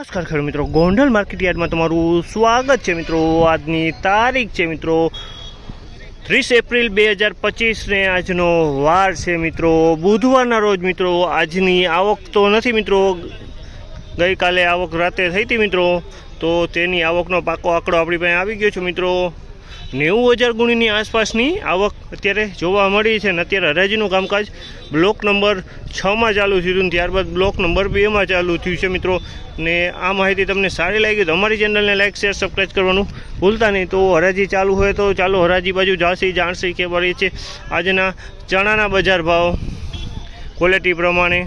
નમસ્કાર ખેડૂત મિત્રો. ગોંડલ માર્કેટ યાર્ડમાં તમારું સ્વાગત છે મિત્રો. આજની તારીખ છે મિત્રો ત્રીસ એપ્રિલ બે હજાર પચીસને આજનો વાર છે મિત્રો. બુધવારના રોજ મિત્રો આજની આવક તો નથી મિત્રો. ગઈકાલે આવક રાતે થઈ હતી મિત્રો. તો તેની આવકનો પાકો આંકડો આપણી પાસે આવી ગયો છે મિત્રો. નેવું હજાર ગુણીની આસપાસની આવક અત્યારે જોવા મળી છે અને અત્યારે હરાજીનું કામકાજ બ્લોક નંબર છમાં ચાલુ થયું હતું ત્યારબાદ બ્લોક નંબર બેમાં ચાલુ થયું છે મિત્રો. ને આ માહિતી તમને સારી લાગી તો અમારી ચેનલને લાઈક, શેર સબસ્ક્રાઈબ કરવાનું ભૂલતા નહીં. તો હરાજી ચાલુ હોય તો ચાલો હરાજી બાજુ જાસી જાણસી કે વળી છે આજના ચણાના બજાર ભાવ ક્વોલિટી પ્રમાણે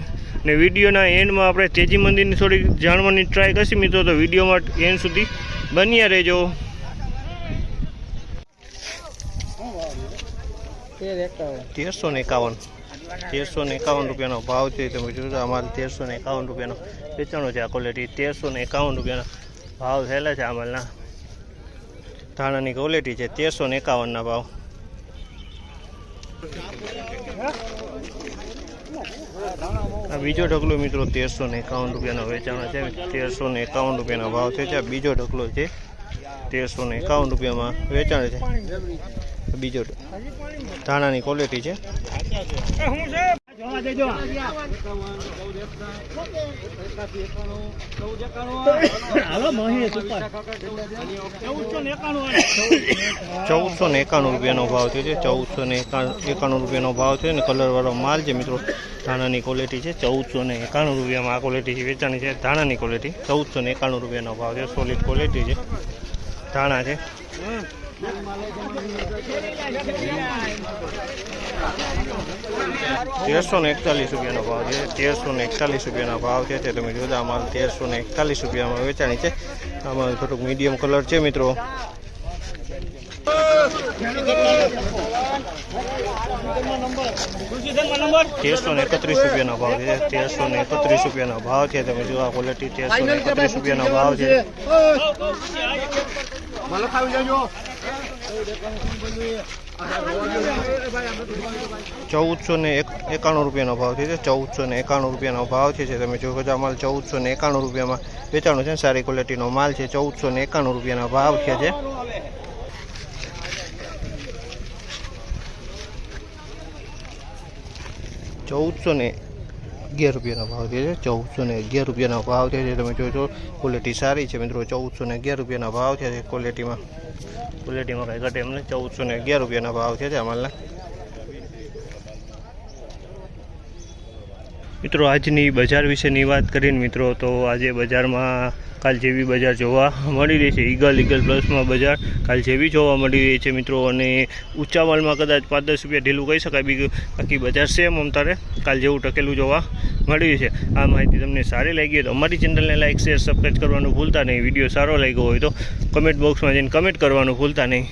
ને વિડીયોના એન્ડમાં આપણે તેજી મંદિરની થોડીક જાણવાની ટ્રાય કરશી મિત્રો. તો વિડીયોમાં એન્ડ સુધી બન્યા રહેજો. તેરસો ને એકાવન. તેરસો ને એકાવન રૂપિયાનો ભાવ છે. તમે જોશો અમારે તેરસો ને એકાવન રૂપિયાનો વેચાણો છે આ ક્વોલિટી તેરસો ને એકાવન રૂપિયાના ભાવ થયેલા છે અમાલના. ધાણાની ક્વોલિટી છે તેરસો ને એકાવનના ભાવ. આ બીજો ઢગલો મિત્રો તેરસો ને એકાવન રૂપિયાનો વેચાણો છે. તેરસો ને એકાવન રૂપિયાનો ભાવ છે. આ બીજો ઢગલો છે તેરસો ને એકાવન રૂપિયામાં વેચાણ છે. બીજો ધાણાની ક્વોલિટી છે. ચૌદસો ને એકાણું રૂપિયાનો ભાવ થયો છે. ચૌદસો ને એકાણું રૂપિયાનો ભાવ છે ને કલરવાળો માલ છે મિત્રો. ધાણાની ક્વોલિટી છે. ચૌદસો ને એકાણું રૂપિયામાં આ ક્વોલિટી વેચાણી છે. ધાણાની ક્વોલિટી ચૌદસો ને એકાણું રૂપિયાનો ભાવ છે સોલિડ ક્વોલિટી છે. ધાણા છે. તેરસો ને એકતાલીસ રૂપિયાનો ભાવ છે. તેરસો ને એકતાલીસ રૂપિયાનો ભાવ છે. તે તમે જોતા અમારે તેરસો ને એકતાલીસ રૂપિયામાં વેચાણી છે. આમાં થોડુંક મીડિયમ કલર છે મિત્રો. તેરસો ને એકત્રીસ રૂપિયાનો ભાવ છે. તેરસો ને એકત્રીસ રૂપિયાનો ભાવ છે. તમે જોવા ક્વોલિટી તેરસો ને એકત્રીસ રૂપિયાનો ભાવ છે. ચૌદસો ને એક એકાણું રૂપિયાનો ભાવ છે. ચૌદસો ને એકાણું રૂપિયાનો ભાવ છે તમે જો કચા માલ ચૌદસો ને એકાણું રૂપિયામાં વેચાણું છે સારી ક્વોલિટીનો માલ છે. ચૌદસો ને એકાણું રૂપિયાના ભાવ છે છે ચૌદસો ને અગિયાર રૂપિયાનો ભાવ છે, ચૌદસો ને અગિયાર રૂપિયાનો ભાવ છે. જે તમે જોજો ક્વોલિટી સારી છે મિત્રો, ચૌદસો ને અગિયાર રૂપિયાના ભાવ છે ક્વોલિટીમાં ક્વોલિટીમાં કાંઈ ઘટે એમને ચૌદસો ને અગિયાર રૂપિયાના ભાવ છે અમાલના મિત્રો, આજની બજાર વિશેની વાત કરીને મિત્રો, તો આજે બજારમાં કાલ જેવી બજાર જોવા મળી રહી છે. ઈગલ ઈગલ પ્લસમાં બજાર કાલ જેવી જોવા મળી રહી છે મિત્રો, અને ઊંચા માલમાં કદાચ પાંચ દસ રૂપિયા ઢીલું કહી શકાય. બીજું બાકી બજાર સેમ અમતારે કાલ જેવું ટકેલું જોવા મળી છે. આ માહિતી તમને સારી લાગી હોય તો અમારી ચેનલને લાઈક, શેર સબસ્ક્રાઈબ કરવાનું ભૂલતા નહીં. વીડિયો સારો લાગ્યો હોય તો કમેન્ટ બોક્સમાં જઈને કમેન્ટ કરવાનું ભૂલતા નહીં.